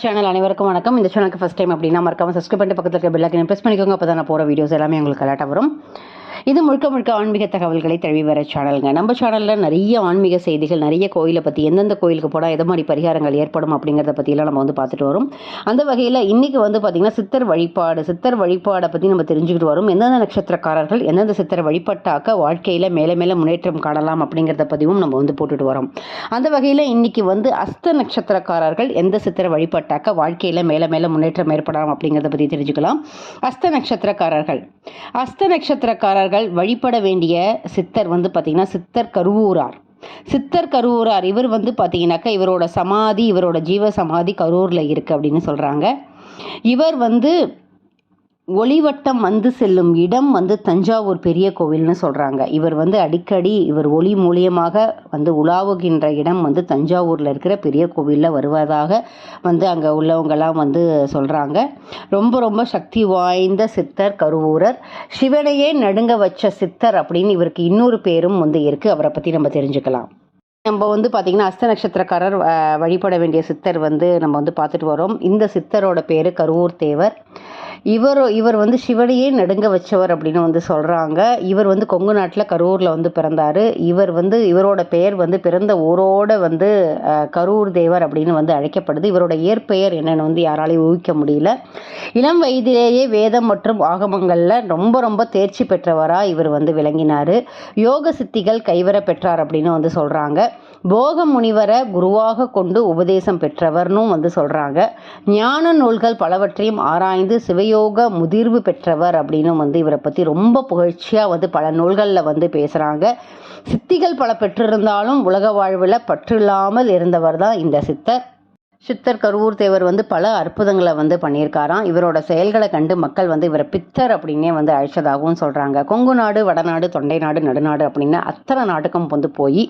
Channel அனைவருக்கும் வணக்கம். இந்த சேனலுக்கு ஃபஸ்ட் டைம் அப்படின்னா மறக்காம சப்ஸ்கிரைப் பண்ணிட்டு பக்கத்தில் இருக்க பெல் ஐக்கனை ப்ரெஸ் பண்ணிக்கோங்க. அப்போ தான் நான் போகிற வீடியோஸ் எல்லாமே உங்களுக்கு கலாட்டாக வரும். இது முழுக்க முழுக்க ஆன்மீக தகவல்களை தழுவி வர சேனலுங்க நம்ம சேனலில் நிறைய ஆன்மீக செய்திகள் நிறைய கோயிலை பற்றி எந்தெந்த கோயிலுக்கு போனால் எது மாதிரி பரிகாரங்கள் ஏற்படும் அப்படிங்கிறத பற்றியெல்லாம் நம்ம வந்து பார்த்துட்டு வரோம். அந்த வகையில் இன்றைக்கி வந்து பார்த்திங்கன்னா சித்தர் வழிபாடு சித்தர் வழிபாடை பற்றி நம்ம தெரிஞ்சுக்கிட்டு வரோம். எந்தெந்த நட்சத்திரக்காரர்கள் எந்தெந்த சித்தர் வழிபட்டாக்க வாழ்க்கையில் மேலே மேலே முன்னேற்றம் காணலாம் அப்படிங்கிறத பற்றியும் நம்ம வந்து போட்டுட்டு வரோம். அந்த வகையில் இன்றைக்கி வந்து அஸ்த நட்சத்திரக்காரர்கள் எந்த சித்தரை வழிபட்டாக்க வாழ்க்கையில் மேலே மேலே முன்னேற்றம் ஏற்படலாம் அப்படிங்கிறத பற்றி தெரிஞ்சுக்கலாம். அஸ்த நட்சத்திரக்காரர்கள். அஸ்த நட்சத்திரக்காரர்கள் வழிபட வேண்டிய சித்தர் வந்து பார்த்திங்கன்னா சித்தர் கருவூரார். சித்தர் கருவூரார் இவர் வந்து பார்த்தீங்கன்னாக்கா இவரோட சமாதி இவரோட ஜீவ சமாதி கரூரில் இருக்குது அப்படின்னு சொல்கிறாங்க இவர் வந்து ஒளிவட்டம் வந்து செல்லும் இடம் வந்து தஞ்சாவூர் பெரிய கோவில்னு சொல்கிறாங்க இவர் வந்து அடிக்கடி இவர் ஒளி மூலியமாக வந்து உலாவுகின்ற இடம் வந்து தஞ்சாவூரில் இருக்கிற பெரிய கோவிலில் வருவதாக வந்து அங்கே உள்ளவங்கெல்லாம் வந்து சொல்கிறாங்க ரொம்ப ரொம்ப சக்தி வாய்ந்த சித்தர் கருவூரர். சிவனையே நடுங்க வச்ச சித்தர் அப்படின்னு இவருக்கு இன்னொரு பேரும் வந்து இருக்குது அவரை பற்றி நம்ம தெரிஞ்சுக்கலாம். நம்ம வந்து பார்த்திங்கன்னா அஸ்த நட்சத்திரக்காரர் வழிபட வேண்டிய சித்தர் வந்து நம்ம வந்து பார்த்துட்டு வரோம். இந்த சித்தரோட பேர் கருவூர் தேவர் இவர் இவர் வந்து சிவனையே நடுங்க வச்சவர் அப்படின்னு வந்து சொல்கிறாங்க இவர் வந்து கொங்கு நாட்டில் கரூரில் வந்து பிறந்தார். இவர் வந்து இவரோட பெயர் வந்து பிறந்த ஊரோட வந்து கரூர் தேவர் அப்படின்னு வந்து அழைக்கப்படுது. இவரோட இயற்பெயர் என்னென்னு வந்து யாராலையும் ஊகிக்க முடியல. இளம் வயதிலேயே வேதம் மற்றும் ஆகமங்களில் ரொம்ப ரொம்ப தேர்ச்சி பெற்றவராக இவர் வந்து விளங்கினார். யோக சித்திகள் கைவர பெற்றார் அப்படின்னு வந்து சொல்கிறாங்க போக முனிவரை குருவாக கொண்டு உபதேசம் பெற்றவர்னும் வந்து சொல்கிறாங்க ஞான நூல்கள் பலவற்றையும் ஆராய்ந்து சிவயோக முதிர்வு பெற்றவர் அப்படின்னு வந்து இவரை பற்றி ரொம்ப புகழ்ச்சியாக வந்து பல நூல்களில் வந்து பேசுகிறாங்க சித்திகள் பல பெற்றிருந்தாலும் உலக வாழ்வில் பற்றில்லாமல் இருந்தவர் தான் இந்த சித்தர். சித்தர் கருவூர் தேவர் வந்து பல அற்புதங்களை வந்து பண்ணியிருக்காராம். இவரோட செயல்களை கண்டு மக்கள் வந்து இவரை பித்தர் அப்படின்னே வந்து அழைச்சதாகவும் சொல்கிறாங்க கொங்கு நாடு வடநாடு தொண்டை நாடு நடுநாடு அப்படின்னு அத்தனை நாட்டுக்கும் வந்து போய்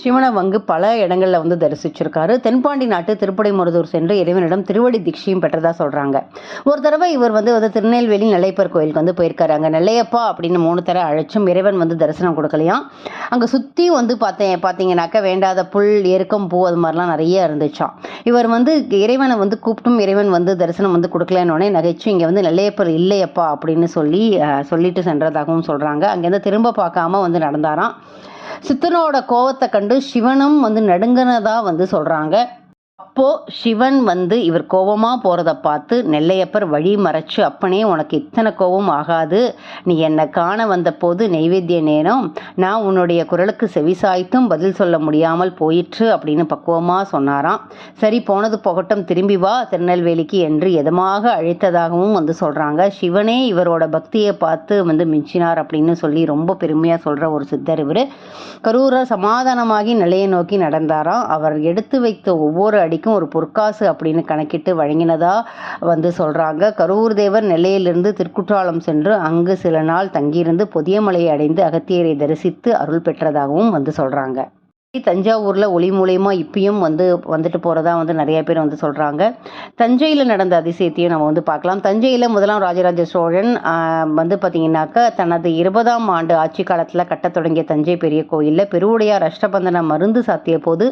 சிவனை வங்கு பல இடங்களில் வந்து தரிசிச்சிருக்காரு. தென்பாண்டி நாட்டு திருப்படைமருதூர் சென்று இறைவனிடம் திருவடி தீட்சையும் பெற்றதா சொல்கிறாங்க ஒரு தடவை இவர் வந்து வந்து திருநெல்வேலி நெல்லைப்பர் கோயிலுக்கு வந்து போயிருக்காரு. அங்கே நெல்லையப்பா அப்படின்னு மூணு தர அழைச்சும் இறைவன் வந்து தரிசனம் கொடுக்கலையாம். அங்கே சுற்றி வந்து பார்த்தேன் பார்த்தீங்கன்னாக்கா வேண்டாத புல் எருக்கம் பூ அது மாதிரிலாம் நிறைய இருந்துச்சாம். இவர் வந்து இறைவனை வந்து கூப்பிட்டும் இறைவன் வந்து தரிசனம் வந்து கொடுக்கலன்னொடனே நகைச்சு இங்கே வந்து நெல்லையப்பர் இல்லையப்பா அப்படின்னு சொல்லி சொல்லிட்டு சென்றதாகவும் சொல்கிறாங்க அங்கேருந்து திரும்ப பார்க்காம வந்து நடந்தாராம். சித்தனோட கோவத்தை கண்டு சிவனும் வந்து நடுங்கினதாக வந்து சொல்கிறாங்க அப்போ சிவன் வந்து இவர் கோபமா போறத பார்த்து நெல்லையப்பர் வழி மறைச்சு அப்பனே உனக்கு இத்தனை கோபம் ஆகாது. நீ என்னை காண வந்தபோது நெய்வேத்திய நேரம் நான் உன்னுடைய குரலுக்கு செவிசாய்த்தும் பதில் சொல்ல முடியாமல் போயிற்று அப்படின்னு பக்குவமா சொன்னாராம். சரி போனது போகட்டும் திரும்பி வா திருநெல்வேலிக்கு என்று எதமாக அழைத்ததாகவும் வந்து சொல்றாங்க. சிவனே இவரோட பக்தியை பார்த்து வந்து மிஞ்சினார் அப்படின்னு சொல்லி ரொம்ப பெருமையா சொல்ற ஒரு சித்தர் இவர். கரூரர் சமாதானமாகி நிலையை நோக்கி நடந்தாராம். அவர் எடுத்து வைத்த ஒவ்வொரு அடிக்கும் ஒரு பொற்காசு அப்படின்னு கணக்கிட்டு வழங்கினதா வந்து சொல்கிறாங்க கரூர் தேவர் நெல்லையிலிருந்து திருக்குற்றாலம் சென்று அங்கு சில நாள் தங்கியிருந்து புதியமலையை அடைந்து அகத்தியரை தரிசித்து அருள் பெற்றதாகவும் வந்து சொல்கிறாங்க தஞ்சாவூரில் ஒளி மூலயமா இப்பயும் வந்து வந்துட்டு போகிறதா வந்து நிறைய பேர் வந்து சொல்கிறாங்க தஞ்சையில் நடந்த அதிசயத்தையும் நம்ம வந்து பார்க்கலாம். தஞ்சையில் முதலாம் ராஜராஜ சோழன் வந்து பார்த்திங்கனாக்கா தனது இருபதாம் ஆண்டு ஆட்சி காலத்தில் கட்டத் தொடங்கிய தஞ்சை பெரிய கோயிலில் பெருவுடையார் அஷ்டபந்தன மருந்து சாத்திய போது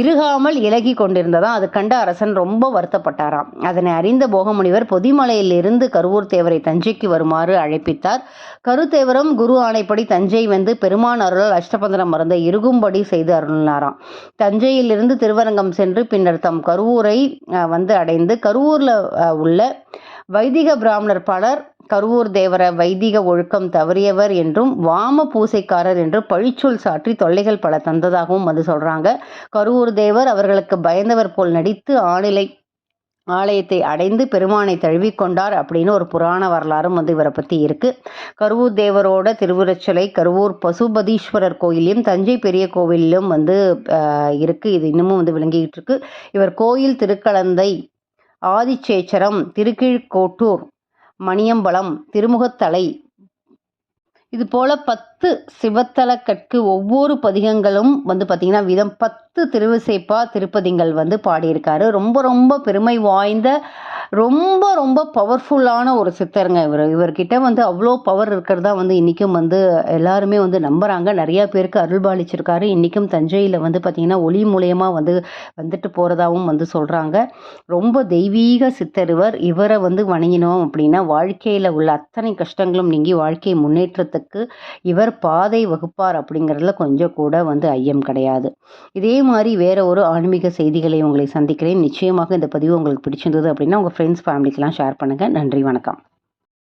இறுகாமல் இலகி கொண்டிருந்ததா அது கண்ட அரசன் ரொம்ப வருத்தப்பட்டாராம். அதனை அறிந்த போகமுனிவர் பொதிமலையிலிருந்து கருவூர் தேவரை தஞ்சைக்கு வருமாறு அழைப்பித்தார். கருத்தேவரும் குரு ஆணைப்படி தஞ்சை வந்து பெருமான் அருளால் அஷ்டபந்தன மருந்தை இருகும்படி செய்து அருளினாராம். தஞ்சையிலிருந்து திருவரங்கம் சென்று பின்னர் தம் கருவூரை வந்து அடைந்து கருவூரில் உள்ள வைதிக பிராமணர் பலர் கருவூர் தேவர வைதிக ஒழுக்கம் தவறியவர் என்றும் வாம பூசைக்காரர் என்றும் பழிச்சொல் சாற்றி தொல்லைகள் பல தந்ததாகவும் வந்து சொல்றாங்க. கருவூர் தேவர் அவர்களுக்கு பயந்தவர் போல் நடித்து ஆணிலை ஆலயத்தை அடைந்து பெருமானை தழுவிக்கொண்டார் அப்படின்னு ஒரு புராண வரலாறும் வந்து இவரை பற்றி இருக்குது கருவூர் தேவரோட திருவுருச்சலை கருவூர் பசுபதீஸ்வரர் கோயிலையும் தஞ்சை பெரிய கோவிலிலும் வந்து இருக்குது இது இன்னமும் வந்து விளங்கிக்கிட்டு இருக்கு. இவர் கோயில் திருக்கலந்தை ஆதிச்சேச்சரம் திருக்கீழ்கோட்டூர் மணியம்பலம் திருமுகத்தலை இது போல பத்து சிவத்தலக்கற்கு ஒவ்வொரு பதிகங்களும் வந்து பார்த்திங்கன்னா விதம் பத்து திருவிசைப்பா திருப்பதிங்கள் வந்து பாடியிருக்காரு. ரொம்ப ரொம்ப பெருமை வாய்ந்த ரொம்ப ரொம்ப பவர்ஃபுல்லான ஒரு சித்தருங்க இவர். இவர்கிட்ட வந்து அவ்வளோ பவர் இருக்கிறதா வந்து இன்றைக்கும் வந்து எல்லாருமே வந்து நம்புகிறாங்க நிறையா பேருக்கு அருள்பாலிச்சிருக்காரு. இன்றைக்கும் தஞ்சையில் வந்து பார்த்திங்கன்னா ஒளி மூலயமா வந்து வந்துட்டு போகிறதாவும் வந்து சொல்கிறாங்க ரொம்ப தெய்வீக சித்தர் இவர். இவரை வந்து வணங்கினோம் அப்படின்னா வாழ்க்கையில் உள்ள அத்தனை கஷ்டங்களும் நீங்கி வாழ்க்கை முன்னேற்றத்துக்கு இவர் பாதை வகுப்பார் அப்படிங்கிறதுல கொஞ்சம் கூட வந்து ஐயம் கிடையாது. இதே மாதிரி வேற ஒரு ஆன்மீக செய்திகளை உங்களை சந்திக்கிறேன். நிச்சயமாக இந்த பதிவு உங்களுக்கு பிடிச்சிருந்தது அப்படின்னா உங்கள் ஃப்ரெண்ட்ஸ் ஃபேமிலிக்கெலாம் ஷேர் பண்ணுங்கள் நன்றி வணக்கம்.